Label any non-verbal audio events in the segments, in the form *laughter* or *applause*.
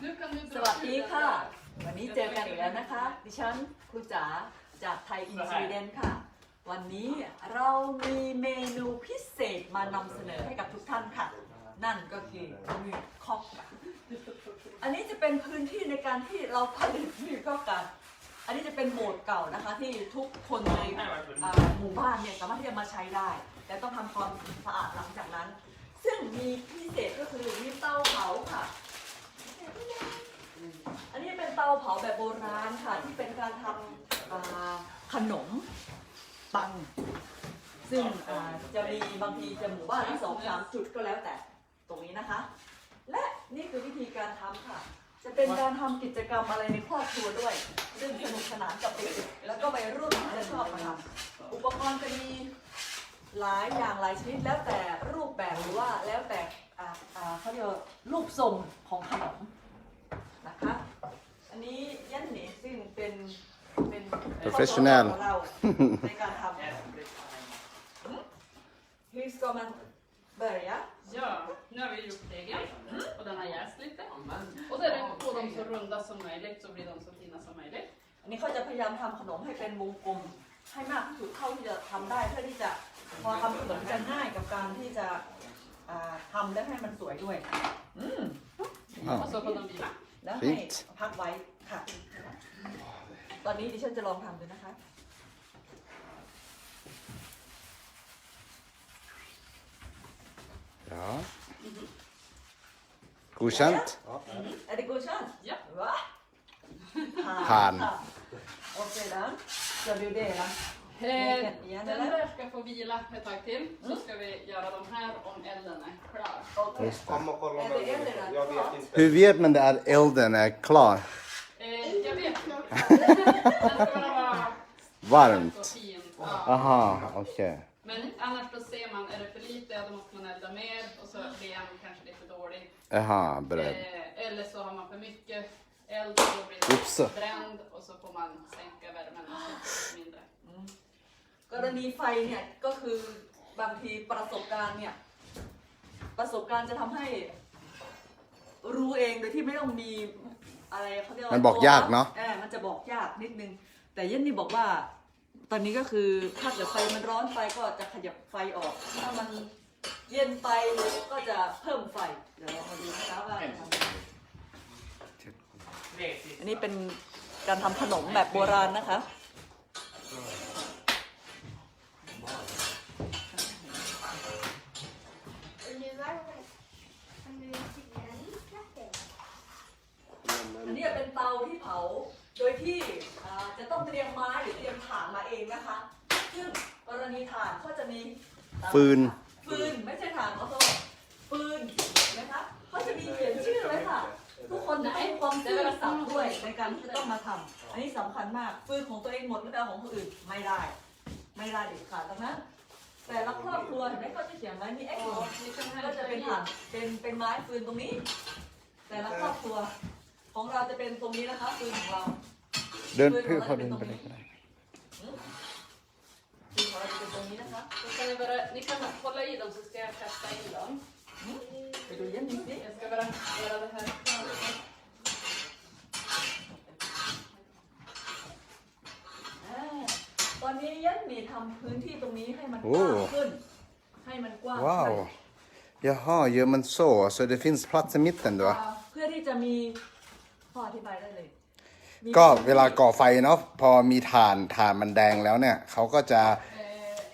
สวัสดีค่ะ วันนี้เจอกันอีกแล้วนะคะ ดิฉันครูจ๋าจากไทยอินสวีเดนค่ะ วันนี้เรามีเมนูพิเศษมานำเสนอให้กับทุกท่านค่ะ นั่นก็คือมือคอกค่ะอันนี้จะเป็นพื้นที่ในการที่เราผลิตมือคอกกันอันนี้จะเป็นโบสถ์เก่านะคะที่ทุกคนในหมู่บ้านเนี่ยสามารถที่จะมาใช้ได้ แต่ต้องทำความสะอาดหลังจากนั้น ซึ่งมีพิเศษก็คือมีเตาเผาค่ะ อันนี้เป็นเตาเผาแบบโบราณค่ะที่เป็นการทำอ่าขนมปัง ซึ่งอ่าจะมีบางทีจะหมู่บ้านที่สองสามจุดก็แล้วแต่ตรงนี้นะคะ และนี่คือวิธีการทำค่ะ จะเป็นการทำกิจกรรมอะไรในครอบครัวด้วย ซึ่งสนุกสนานกับเด็กๆแล้วก็วัยรุ่นจะชอบมาทำอุปกรณ์จะมีหลายอย่างหลายชนิดแล้วแต่รูปแบบหรือว่าแล้วแต่อ่าอ่าเขาเรียกว่ารูปทรงของขนม นะคะ อันนี้ยันหนีซึ่งเป็นเป็น Professional ของเราในการทำ Hur ska man börja? Ja, nu har vi gjort degen och den har jäst lite. Och där är på dem så runda som möjligt så blir de så fina som möjligt. อันนี้เขาจะพยายามทำขนมให้เป็นวงกลมให้มากที่สุดเท่าที่จะทำได้เพื่อที่จะพอทำขนมจะง่ายกับการที่จะอ่าทำและให้มันสวยด้วย อืม Och så får de vila. แล้วให้ Fint พักไว้ค่ะ ตอนนี้ดิฉันจะลองทำดูนะคะ Ja. Godkänt? Är det godkänt? Ja. Va? Han. Och sedan ska du dela. Eh, den där ska få vila ett tag till. Så ska vi göra de här om elden är klar. Det. Kom och kolla Är det? Jag Ja. vet inte. Hur vet man att elden är klar? Eh, jag vet inte. *laughs* Den ska bara vara Varmt? Ja. Aha, okej. Men annars då ser man, är det för lite, då måste man elda mer och så blir en kanske lite dålig. Aha, beredd. Eh, eller så har man för mycket eld och då blir den bränd och så får man sänka värmen och så mindre. กรณีไฟเนี่ยก็คือบางทีประสบการณ์เนี่ยประสบการณ์จะทำให้ รู้เองโดยที่ไม่ต้องมีอะไรเขาเรียกว่ามัมันบอกยากเนอะมันจะบอกยากนิดนึง แต่เยันนี่บอกว่า ตอนนี้ก็คือถ้าเกิดไฟมันร้อนไปก็จะขยับไฟออก ถ้ามันเย็นไปก็จะเพิ่มไฟ เดี๋ยวเรามาดูนะคะว่าทำยังไงอันนี้เป็นการทำขนมแบบโบราณนะคะ Undrar om du sitter lika still. อันนี้ เป็นเตาที่เผา โดยที่อ่าจะต้องเตรียมไม้หรือเตรียมถ่านมาเองนะคะ ซึ่งกรณีถ่านก็จะมีฟืน ฟืนไม่ใช่ถ่านขอโทษฟืนเห็นะคะเขาจะมีเขียนชื่อไว้ค่ะ ทุกคนจะให้ความซื่อสัตย์ด้วยในการที่จะต้องมาทำอันนี้สำคัญมาก ฟืนของตัวเองหมดไม่ได้เอาของคนอื่นไม่ได้ ไม่ได้เด็ดขาดดังนั้นแต่ละครอบครัวเห็นไหมเขาจะเขียนไว้มีเอ็กซ์ Ja, ni kan ก็จะ hämta เป็น hit. ถ่านเป็นเป็นไม้ฟืนตรงนี้ แต่ละครอบครัว ของเราจะเป็นตรงนี้นะคะฟืนของเรา Dön, hur har du en beredd? ฟืนของเราจะเป็นตรงนี้นะคะ Då ska ni, bara, ni kan hålla i dem så ska jag kasta in dem. ไปดูเย็นนิดสิ Jag ska bara göra det här klart. อ่าตอนนี้ยันมีทำพื้นที่ตรงนี้ให้มันกโอ้ว้างขึ้น ให้มันกว้างขึ้น Wow. Jaha, gör man så? Så det finns plats i mitten då? อ่าเพื่อที่จะมี พ่ออธิบายได้เลยมีก็เวลาก่อไฟเนาะพอมีถ่านถ่านมันแดงแล้วเนี่ยเขาก็จะ Eh,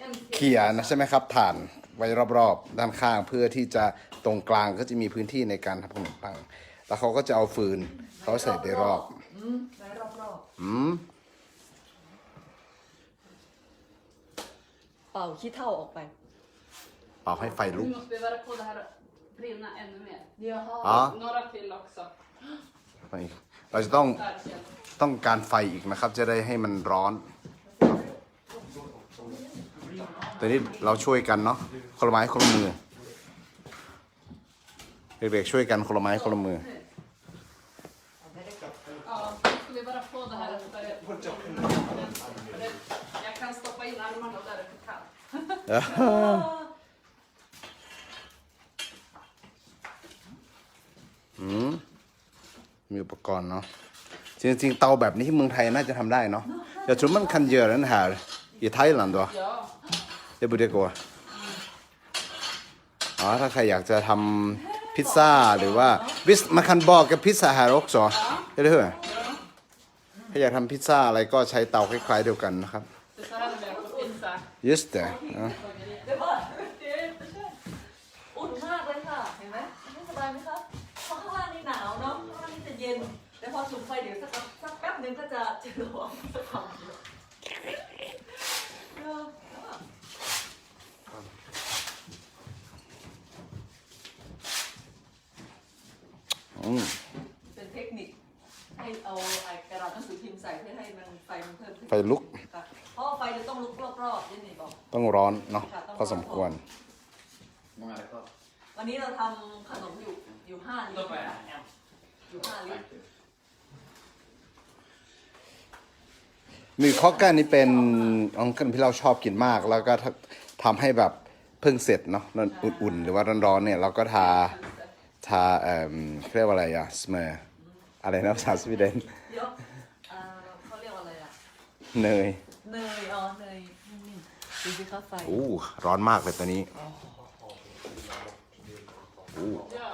en เขี่ยนะใช่ไหมครับถ่านไว้รอบๆ ด้านข้างเพื่อที่จะตรงกลางก็จะมีพื้นที่ในการทำขนมปัง แล้วเขาก็จะเอาฟืนเขาใส่ในรอบอืมไว้รอบอืมๆ เป่าขี้เท่าออกไป เป่าให้ไฟลุ Nu ก måste vi bara få det här att brinna ännu mer. เดี๋ยวเขา Ja. Några till också. เราจะต้อง Där ser du. ต้องการไฟอีกนะครับ จะได้ให้มันร้อนแต่นี้เราช่วยกันเนาะคนละไม้คนละมือเด็กๆช่วยกันคนละไม้คนละมือ Ja, nu ska vi bara få det här att börja... För det, jag kan stoppa in armarna där det är för kallt. อืม มีอุปกรณ์เนาะจริงๆเตาแบบนี้ที่เมืองไทยน่าจะทำได้เนาะ Jag tror man kan göra den här i Thailand då. Ja. Det borde gå. อ๋อถ้าใครอยากจะทำพิซซ่าหรือว่าวิสมันคันบอกกับพิซซ่า här också eller hur ถ้าอยากทำพิซซ่าอะไรก็ใช้เตาคล้ายๆเดียวกันนะครับ Det är så här det är på pizza. just det ja. นึงก็จะจะร้อนจะทำอยู่เอออืมเป็นเทคนิคให้เอาไอ้กระดาษหนังสือพิมพ์ใส่เพื่อให้มันไฟมันเพิ่มขึ้นไฟลุก ค่ะเพราะว่าไฟจะต้องลุกรอบๆนี่นี่บอก ต้องร้อนเนาะพอสมควรวันนี้เราทำขนมอยู่อยู่ห้าลิตรนะคะอยู่ห้าลิตร หมี่คอกกันนี่เป็นของขนมที่เราชอบกินมาก แล้วก็ทำให้แบบเพิ่งเสร็จเนาะมันอุ่นๆ หรือว่าร้อนๆเนี่ยเราก็ทาทาเอ่อเขาเรียกว่าอะไรอะสเมอร์อะไรนะภาษาสวีเดนเดี๋ยวเอ่อเขาเรียกว่าอะไรอะเนยเนยอ๋อเนยนี่ดูสิคะไฟอู้ร้อนมากเลยตอนนี้ Ja.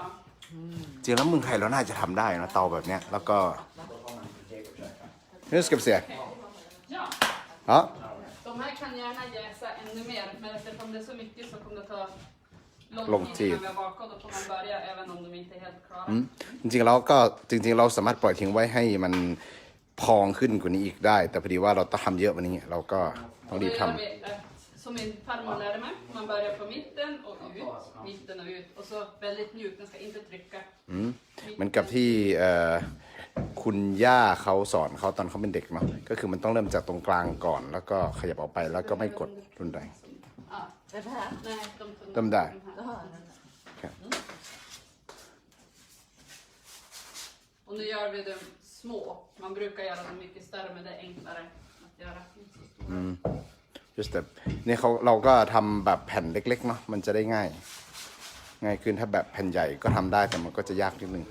จริงแล้วเมืองไทยเราน่าจะทำได้นะเตาแบบเนี้ยแล้วก็นี่สกับเสีย ja. อ๋อ De här kan gärna jäsa ännu mer, men eftersom det är så mycket så kommer det ta lång, Lång tid. innan vi har bakat. Då får man börja även om de inte är helt klara. อืมจริงๆแล้วก็จริง ๆ เราสามารถปล่อยทิ้งไว้ให้มันพองขึ้นกว่านี้อีกได้ แต่พอดีว่าเราต้องทำเยอะวันนี้ เราก็ต้อง Och รี då บ gör ทำ vi, eh, som min farmor lärde mig, man börjar på mitten och ut, mitten och ut. Och så väldigt mjukt, den ska inte trycka. เหมือนกับที่เอ่อ คุณย่าเขาสอนเขาตอนเขาเป็นเด็กเนาะก็คือมันต้องเริ่มจากตรงกลางก่อน แล้วก็ขยับออกไปแล้วก็ไม่กดรุนแรง Ja, ได้ไหมคะ nej, de tunna. De där. här. อ๋อนั่นน่ะ Och nu gör vi dem små. Man brukar göra dem mycket större, men det är enklare att göra. just that นี่เขาเราก็ทำแบบแผ่นเล็กๆเนาะ มันจะได้ง่าย ง่ายขึ้นถ้าแบบแผ่นใหญ่ก็ทำได้แต่มันก็จะยากนิดนึง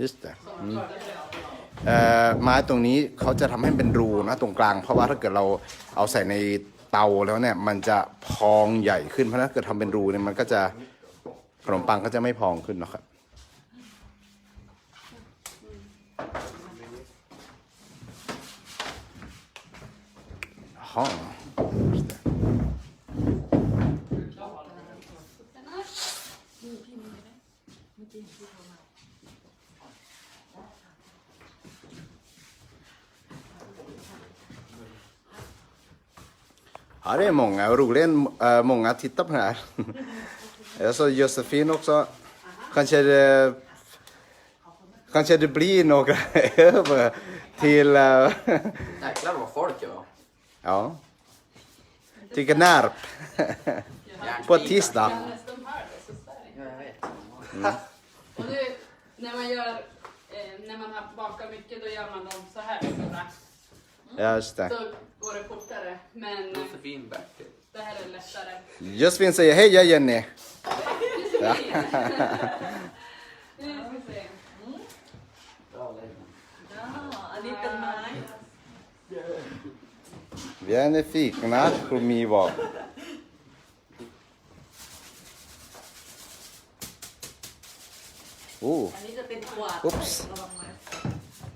นี่ไม้ตรงนี้เขาจะทำให้เป็นรูนะตรงกลาง เพราะว่าถ้าเกิดเราเอาใส่ในเตาแล้วเนี่ยมันจะพองใหญ่ขึ้นเพราะถ้าเกิดทำเป็นรูเนี่ยมันก็จะขนมปังก็จะไม่พองขึ้นเนาะครับฮะ Den ja det är många och roligen äh, många tittar på det här *laughs* alltså Josefin också kanske det kanske det blir några *laughs* över till äh, Jäklar vad folk det var. Ja. Till Gnarp. På tisdag. Jag så jag vet. Och nu när man gör, eh, när man har bakat mycket, då gör man dem så här. Ja, just det. Då går det fortare. Men eh, Josefin Bertil. det här är lättare. Josefin säger hej, jag är Jenny. *laughs* Ja. Nu ska vi se. อ๋ออันนี้เป็นไม้ Vi är nyfikna, Rumi var. โอ้ อันนี้จะเป็นกวาด Oops. ระวังไม้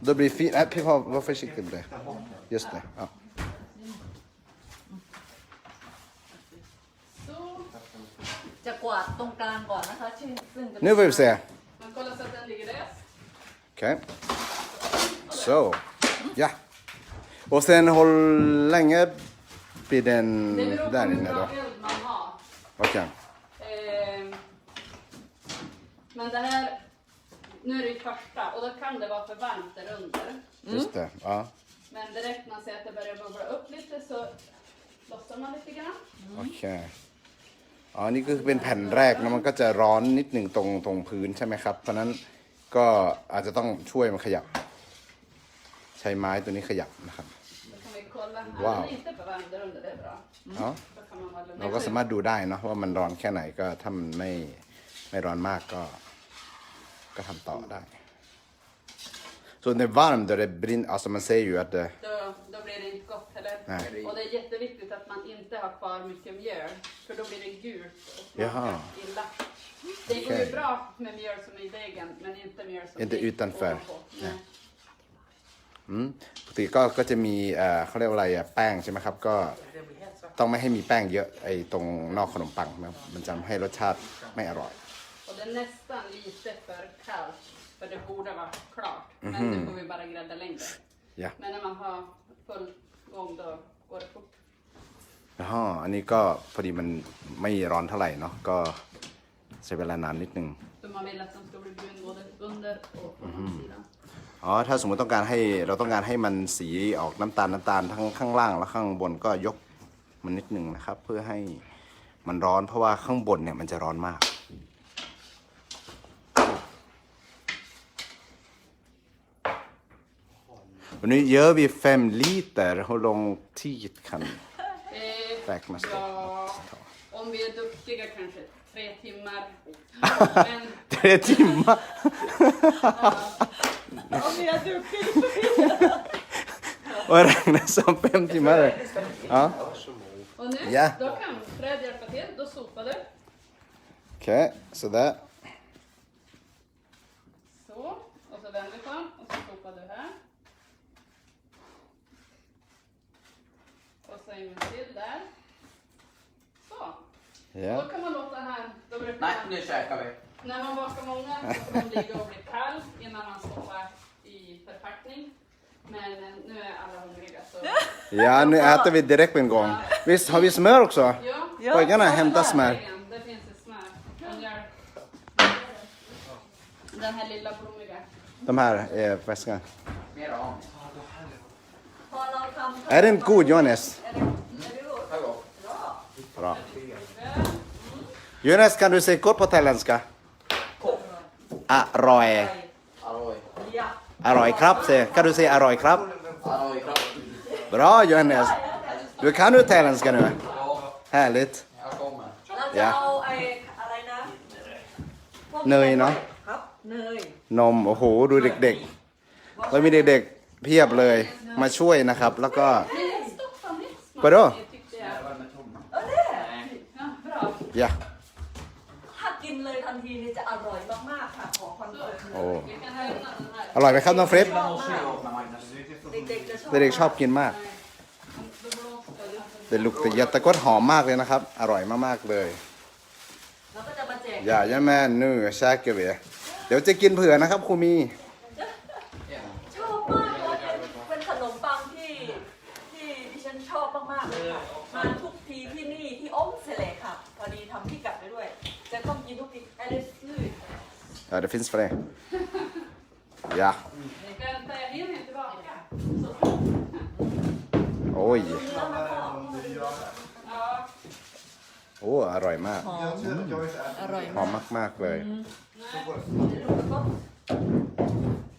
Då blir det fint. Nej, Pippa, var försiktig med det. Just det. Ja. จะกวาดตรงกลางก่อนนะคะซึ่งซึ่งจะ Nu får vi se. Man kollar så att den ligger rätt. Okej. Så. Ja. Och sen håll länge blir den Det beror på där hur inne bra då. eld man har. Okej. Eh, men det här, nu är det ju första och då kan det vara för varmt där under. Just det. Ja. Men direkt när man ser att det börjar bubbla upp lite så lossar man lite grann. โ อเคอ๋อนี่ก็คือเป็นแผ่นแรกนะมันก็จะร้อนนิดหนึ่งตรงตรงพื้นใช่ไหมครับ เพราะฉะนั้นก็อาจจะต้องช่วยมันขยับ ใช้ไม้ตัวนี้ขยับนะครับ Då kan vi kolla här. Wow. Den är inte på varandra under, det är bra. เนาะ Då kan man vara lugn. เราก็สามารถดูได้เนอะว่ามันร้อนแค่ไหนก็ถ้ามันไม่ไม่ร้อนมากก็ ก็ทำต่อได้ Så när det är varmt, då det brinner, alltså man säger ju att det, Då, då blir det inte gott heller. Nej. Och det är jätteviktigt att man inte har kvar mycket mjöl. För då blir det gult och Jaha. smakar illa. Det går Okej. ju bra med mjöl som är i degen men inte mjöl som Inte ligger utanför. ovanpå. Nej. Nej. อืมปกติก็ก็จะมีเอ่อเขาเรียกว่าอะไรอะแป้งใช่ไหมครับ ก็ต้องไม่ให้มีแป้งเยอะไอ้ตรงนอกขนมปังนะครับมันจะทำให้รสชาติไม่อร่อย Och det är nästan lite för kallt. För det borde vara klart. Men Mhm. nu får vi bara grädda längre. Ja. Men när man har full gång då går det fort. อ๋ออันนี้ก็พอดีมันไม่ร้อนเท่าไหร่เนาะก็ใช้เวลานานนิดนึง För man vill att de ska bli brun både under och på Mhm. sidan. อ๋อถ้าสมมติต้องการให้เราต้องการให้มันสีออกน้ำตาลน้ำตาลทั้งข้างล่างและข้างบนก็ยกมันนิดนึงนะครับ เพื่อให้มันร้อนเพราะว่าข้างบนเนี่ยมันจะร้อนมาก Och nu gör vi fem liter. Hur lång tid kan Eh, räknas det? ja, om vi är duktiga kanske tre timmar. Men *laughs* Tre timmar? Om ni är duktiga. *laughs* Och räknas som fem timmar? Ja, och nu, Ja. då kan Fred hjälpa till. Då sopar du. okej. sådär. Så. Och så vänder vi på den och så sopar du här. Och så en gång till där. Så. Ja. Då kan man låta här. Då brukar Nej, man, nu käkar vi. när man bakar många så får de ligga och bli kall innan man stoppar i förpackning. Men eh, nu är alla hungriga så. Ja, nu äter vi direkt på en gång. Visst har vi smör också? Ja. Pojkarna Ja, hämtar där smör. Det finns ett smör. Den här lilla blommiga. De här är färska. Mer av. พอเราทำ Är den god Johannes? Är det, är det god? Hallå. Bra. Bra. Johannes, kan du säga kort på thailändska? Aroy. Halloj. Ja. Aroy krab, säg. Kan du säga aroy krab? Halloj, krabb. Bra Johannes. Du kan du thailändska nu? Ja, Härligt. jag kommer. เราจะเอาไอ้อะไรนะพวกเนยเนอะครับ เนย นม โอ้โห ดูเด็กๆ เรามีเด็กๆ เพียบเลยมาช่วยนะครับ แล้วก็ Stoppa mitt Vadå? Det tyckte jag. เอย่าถ้ากินเลยทันทีนี่จะอร่อยมากๆค่ะ ขอคอนเฟิร์มโอ้ Vi kan hämta den här. อร่อยไหมครับน้องเฟรด Man måste ju åka med Magnus. เด็กๆจะชอบเด็กๆชอบกินมากเด็กลูกแต่ยะตะกดหอมมากเลยนะครับ อร่อยมากๆเลยแล้วก็จะมาแจก อย่าย่าแม่นื้อแชกเกเวเดี๋ยวจะกินเผื่อนะครับครูมี ชอบมากเลยเป็นเป็นขนมปังที่ที่ดิฉันชอบมากๆเลยค่ะมาทุกทีที่นี่ที่อ้อมเสลค่ะ พอดีทำพิกัดไปด้วย จะต้องกินทุกทีแอลิสลืด Ja, det finns fler. det. Ja. oj. Ja, โอ้อร่อยมาก หอมอร่อยหอมากมากๆเลย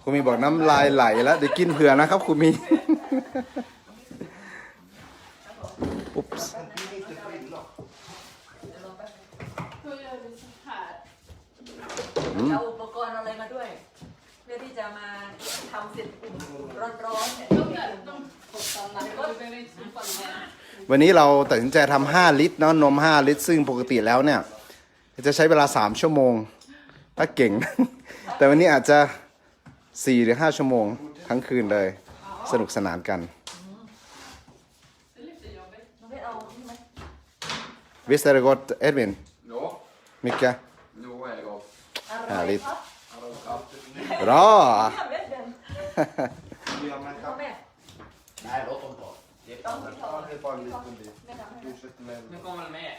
ครูมีบอกน้ำลายไหลแล้วเดี๋ยวกินเผื่อนะครับครูมี อุ๊ปส์ då gör vi så här. เอาอุปกรณ์อะไรมาด้วย เพื่อที่จะมาทำเสร็จอุ่นร้อนๆเนี่ย De där, de får stanna. Du behöver inte sopa mer. วันนี้เราตัดสินใจทำ5ลิตรเนาะนม5ลิตร ซึ่งปกติแล้วเนี่ย จะใช้เวลา3ชั่วโมง ถ้าเก่ง แต่วันนี้อาจจะ4หรือ5ชั่วโมงทั้งคืนเลย สนุกสนานกัน Det är lite jobbigt. น้องเพชรเอานี่ไหม Visst är det gott Edvin? Ja, Mycket? nu är det gott. อร่อย Härligt. ครับ Hallå, krabb. Bra! ทำเม็ดเด่นพ่อแม่ Nej, låt dem ta. ต้องที่ทอแม่ทำให้ Nu kommer den med.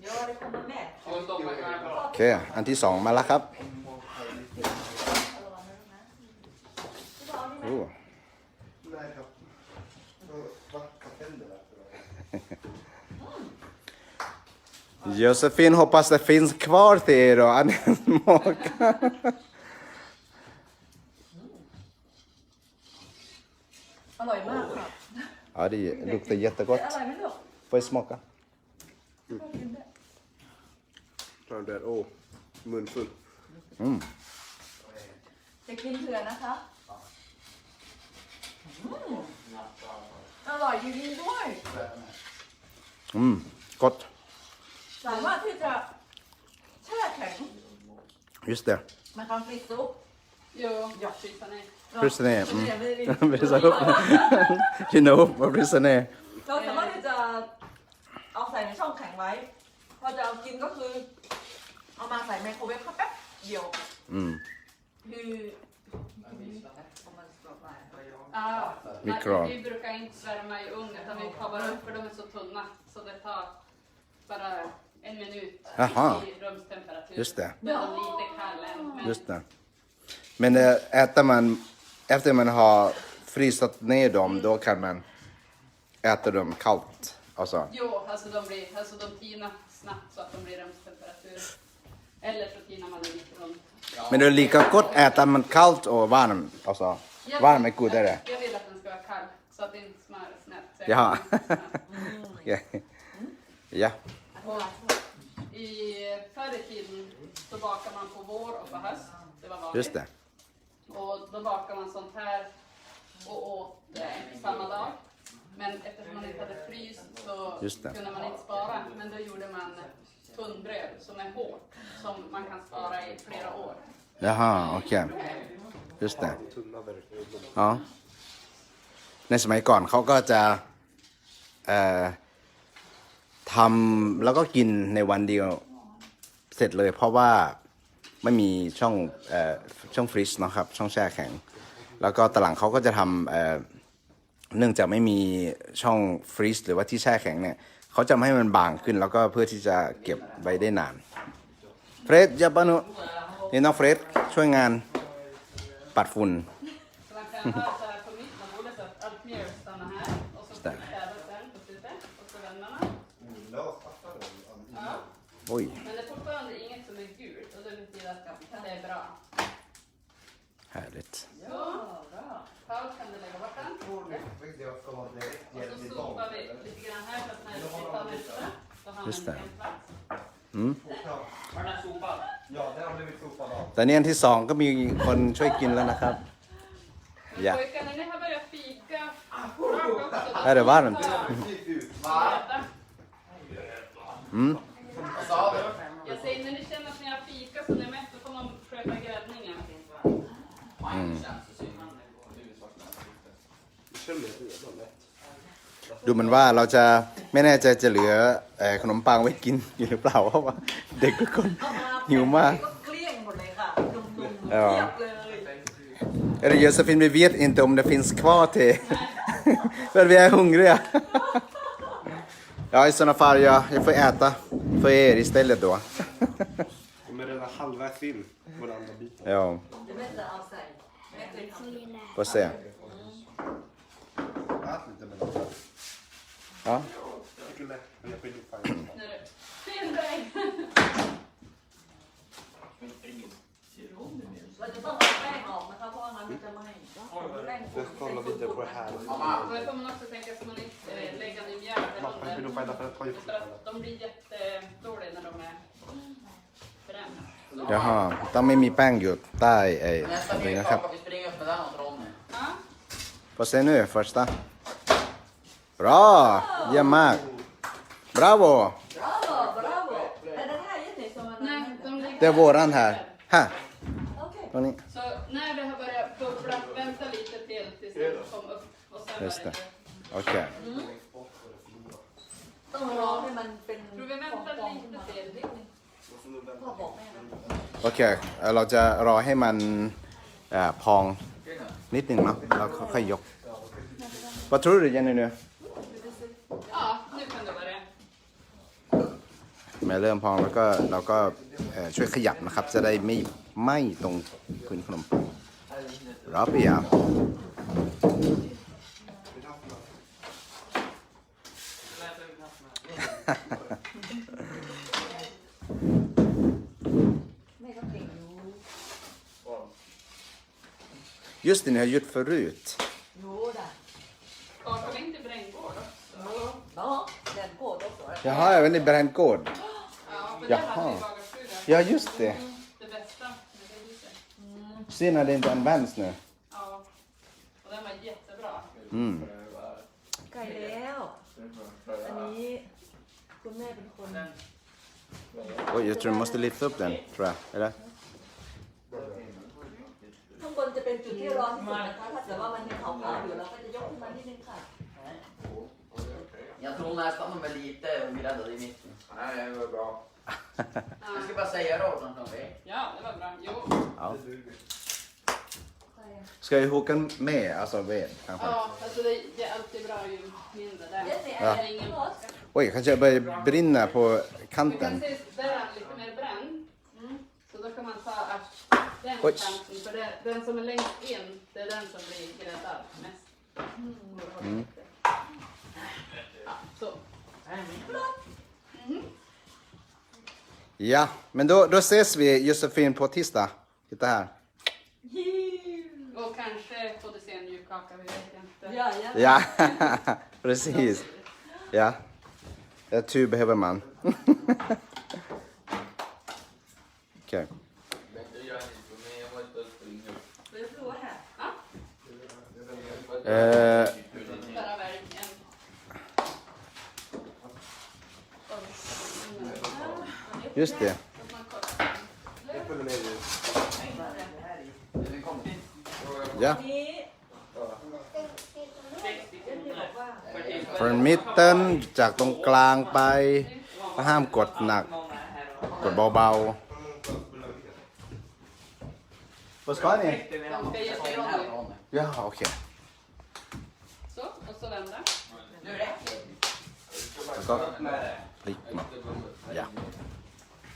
เดี๋ยว det kommer med Och stoppa kvar på. โอเค อันที่สองมาแล้วครับระวังนะลูกนะพี่บอลนี่ไหมโอ้ Nej, jag... Vad händer där? Josefin hoppas det finns kvar till er och Anette *laughs* Måka. Ja, det luktar jättegott. Får jag smaka? Mm. Den där, åh, munfull. Mm. Mm, mm gott. สามารถที่จะแช่แข็ง Just det. มาทำฟรีซุป Jo, frysa ner. Frysa ner. ไม่ Mm. ได้ไม่ได้ Frysa upp. Tina upp och frysa ner. เราสามารถที่จะเอาใส่ในช่องแข็งไว้ พอจะเอากินก็คือ เอามาใส่ไมโครเวฟแป๊บเดียว Mm. คือ Ja, Mikro. nej, vi brukar inte värma i ugn utan vi tar bara upp för de är så tunna. Så det tar bara en minut Jaha. i rumstemperatur. Just det. En lite kall än. Men Just det. Men eh, äter man, efter man har frysat ner dem, då kan man äta dem kallt. Alltså, Jo, alltså de, blir, alltså de tinar snabbt så att de blir rumstemperatur. Eller så tinar man i mikron. men det är lika gott äter man kallt och varm. Alltså, Jag varm är godare. Jag vill att den ska vara kall så att inte smöret snett. Jaha. Ja. *laughs* ja. I förr i tiden så bakar man på vår och på höst. Det var vanligt. Just det. Och då bakar man sånt här och åt eh, samma dag. Men eftersom man inte hade fryst så Just det. kunde man inte spara. Men då gjorde man tunnbröd som är hårt, som man kan spara i flera år. Jaha, okej. Just det. Tunna verkligen. อ๋อ ในสมัยก่อนเขาก็จะเอ่อทำแล้วก็กินในวันเดียว เสร็จเลยเพราะว่าไม่มีช่องเอ่อช่องฟรีซเนาะครับ ช่องแช่แข็ง แล้วก็ตอนหลังเขาก็จะทำเอ่อเนื่องจากไม่มีช่องฟรีซหรือว่าที่แช่แข็งเนี่ยเขาจะไม่ให้มันบางขึ้น แล้วก็เพื่อที่จะเก็บไว้ได้นานเฟรดยับานุนี่น้องเฟรดช่วยงานปัดฝุ่น Så man kan härligt. Så, Paul kan du lägga bort den. Och så sopar vi lite grann här så att när vi tar nästa så har Just det. en plats. Var den här sopad? Ja, det har blivit sopad av. ตอนนี้อันที่สองก็มีคนช่วยกินแล้วนะครับ Men Ja. pojkarna, ni har börjat fika. Också. Är det varmt? Gick ดูเหมือนว่าเราจะไม่แน่ใจจะเหลือเอ่อขนมปังไว้กินอยู่หรือเปล่าเพราะว่าเด็กทุกคน หิวมาก *laughs* ก็เกลี้ยงหมดเลยค่ะนุ่มๆ Ja. เทียบเลย Eller Josefin, *laughs* vi vet inte om det finns kvar till... *laughs* För vi är hungriga. Ja, i sådana fall, ja, jag får äta för er istället då. De är redan halvvägs in på den andra biten. Ja, เดี๋ยวแม่จะเอาใส่แม่เคยทำ får se. Ät lite med den. Ja. Skulle, men jag får inte fan. Nu är det fin väg. เราจะต้องเอาแป้งออกนะคะเพราะว่างั้นมันจะไหม้แป้ง Jag kollar lite på det här. Mamma. Då får man också tänka så man inte eh, lägger den i mjöl eller Mamma, vill du under. bara äta för att ta upp För att de blir jättedåliga när de är brända. Jaha, ต้องไม่มีแป้งอยู่ใต้ไอ้ Nästa ตรงนี้ bild นะครับ Kaka, vi springer upp med den åt Ronny. Ja. Får se nu första. Bra! Jem m ากบ Bravo! ราโวบราโวแต่ den här är inte som en Nej, de ligger Det är våran här. Här, Okej. ตรงนี้ Så när det har börjat bubbla, vänta lite till tills den kom upp. Och sen Just var det. det. โอเค ต้องรอให้มันเป็น Tror vi väntar lite till. พ่อบอกแม่นะโอเคเอ่อเราจะรอให้มันเอ่อพองนิดหนึ่งเนาะแล้วค่อยๆยก Vad tror du Jenny nu? Ja, มาเริ่มพองแล้วก็เราก็ช่วยขยับนะครับ จะได้ไม่ไหม้ตรงพื้นขนมปังรับไปยาว Just det, ni har gjort förut. Jo, Jaha, även i bränd gård? men Jaha. där hade vi bagarbygge. Ja, just det. Det bästa med det huset. Se när det inte används nu. Ja. Och den var jättebra. Mm. ไกลแล้ว อันนี้คุณแม่เป็นคน Oj, jag tror du måste lyfta upp den, tror jag. Eller? ข้างบนจะเป็นจุดที่ร้อนที่สุดนะคะ ถ้าเกิดว่ามันยังขาวๆอยู่เราก็จะยกขึ้นมานิดนึงค่ะ Jag tror hon här stannar med lite och vi räddade i mitten. Nej, det var bra. Ja, Jag ska bara säga som vi. ja det var bra. Jo. Ja. Ska jag hooka med, alltså ved kanske? Ja, alltså det, det är alltid bra ju mindre det är. Jenny, Det är ingen? Oj, kanske jag börjar brinna på Du kan kanten. se, där är lite mer bränd. Mm. Så då kan man ta att den Oj. kanten, för det, den som är längst in, det är den som blir gräddad mest. Mm. Ja, så. Ja, men då, då ses vi Josefin på tisdag. Titta här. Och kanske får du se en julkaka, vi vet inte. Ja, ja. Ja, *laughs* precis. Ja. Ja, tur behöver man. *laughs* Okej. Här? Eh, just det. Jag följer med dig. Ja. นี้ Stäng เจนนี่บอกว่า Från mitten จากตรงกลางไป ห้ามกดหนัก กดเบาๆ Vad ska ni? De ska ge sig Ronny. Ja, okej. Så, och så vända. Nu räcker det. Och så klick man.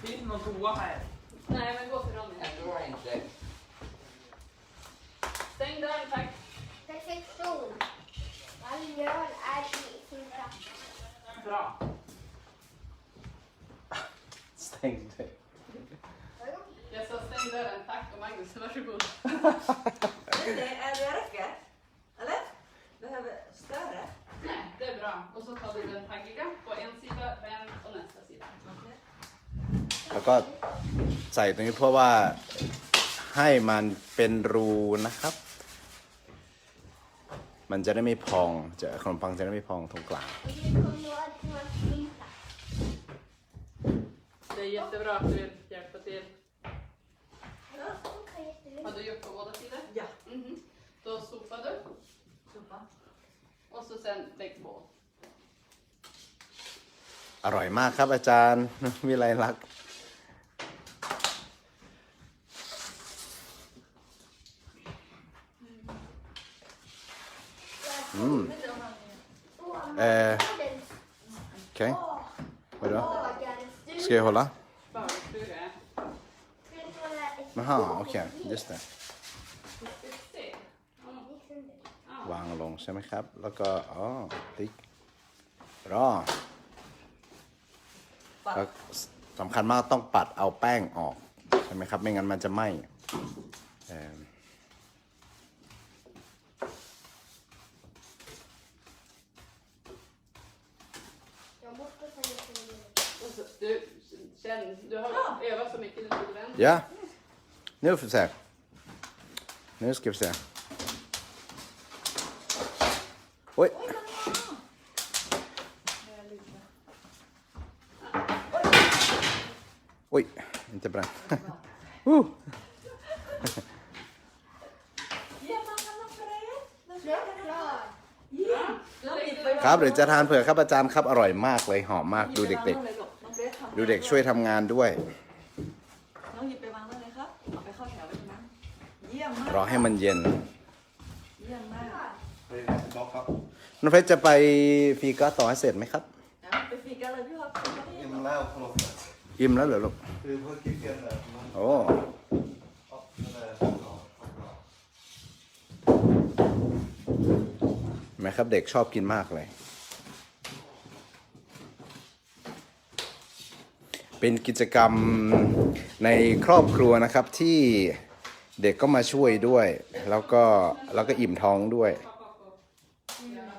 Finns någon toa här? Nej, men gå till Ronny. Jag tror inte. Stäng dörren, tack. Perfektion. All mjöl är i sin plats. Bra. Stäng det. Jag sa stäng dörren, tack. Och Magnus, varsågod. Det, är det räcker? Eller? Behöver större? Nej, det är bra. Och så tar du den taggiga på en sida, vänd och nästa sida. แล้วก็ใส่ตรงนี้เพราะว่าให้มันเป็นรูนะครับ มันจะได้ไม่พองจะขนมปังจะได้ไม่พองตรงกลาง Och nu kommer jag att man sminka. Det är jättebra att du vill hjälpa till. Ja, funkar jättebra. Har du gjort på båda sidor? Ja. Mhm. Då sopar du Super. och så sen lägg på. อร่อยมากครับอาจารย์วิไลลักษณ์ Mm. Åh, Eh, den- Okej, Åh, vadå? bagarens du. Ska jag hålla? Bagstuga. Ska du kolla ett Jaha, okej, just det. Vi ska se. Ja. gick sönder? Ja. วางลงใช่ไหมครับ แล้วก็ อ๋อพลิกรอปัดแล้วสำคัญมากต้องปัดเอาแป้งออก ใช่ไหมครับ ไม่งั้นมันจะไหม้เอ่อ Jag måste säga till dig. Och så, du, känn, du har övat så mycket nu till vänster. Ja, nu får vi se. Nu ska vi se. Oj, oj, inte bränt. uh. เยี่ยมมากครับน้องเฟรดน้องเฟรด Självklart. เยี่ยมแล้วปิดไปครับเดี๋ยวจะทานเผื่อครับอาจารย์ครับอร่อยมากเลยหอมมากดูเด็กๆน้องเฟร ดทำๆดูเด็กช่วยทำงานด้วย น้องหยิบไปวางได้เลยครับเอาไปเข้าแถวไปนะเยี่ยมมากรอให้มันเย็นเยี่ยมมาก Hej, tillbaka. น้องเฟรชจะไปฟีก้าต่อให้เสร็จไหมครับเอาไปฟีกันเลยพี่ครับ Himla på något sätt. อิ่มแล้วเหรอลูก Du får kicka den där. โอ้ Ja, den där. Ja, bra. เห็นไหมครับเด็กชอบกินมากเลย เป็นกิจกรรมในครอบครัวนะครับที่เด็กก็มาช่วยด้วย แล้วก็แล้วก็อิ่มท้องด้วย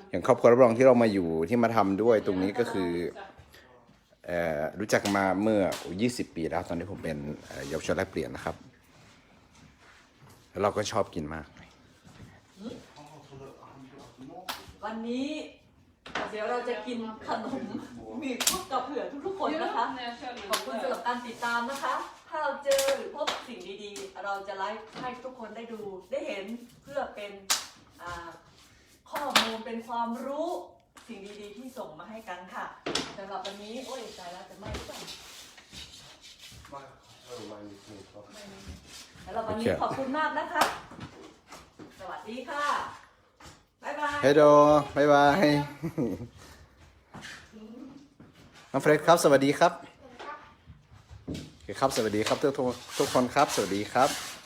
อย่างครอบครัวรับรองที่เรามาอยู่ที่มาทำด้วยตรงนี้ก็คือรู้จักมาเมื่อ 20 ปีแล้วตอนที่ผมเป็นเอ่อเยาวชนแลกเปลี่ยนนะครับ แล้วเราก็ชอบกินมากวันนี้ เดี๋ยวเราจะกินขนมมีคุกกับเผื่อทุกๆคนนะคะ ขอบคุณสำหรับการติดตามนะคะ ถ้าเราเจอหรือพบสิ่งดีๆ เราจะไลฟ์ให้ทุกคนได้ดูได้เห็นเพื่อเป็นอ่าข้อมูลเป็นความรู้สิ่งดีๆ ที่ส่งมาให้กันค่ะสำหรับวันนี้โอ้ยตายแล้วจะไม่หรือเปล่า Oh, mine is new. สำหรับวันนี้โอเคขอบคุณมากนะคะ สวัสดีค่ะ บายบายเฮโดบายบาย น้องเฟรดครับ สวัสดีครับโอเคครับ สวัสดีครับทุกทุกทุกคนครับ สวัสดีครับ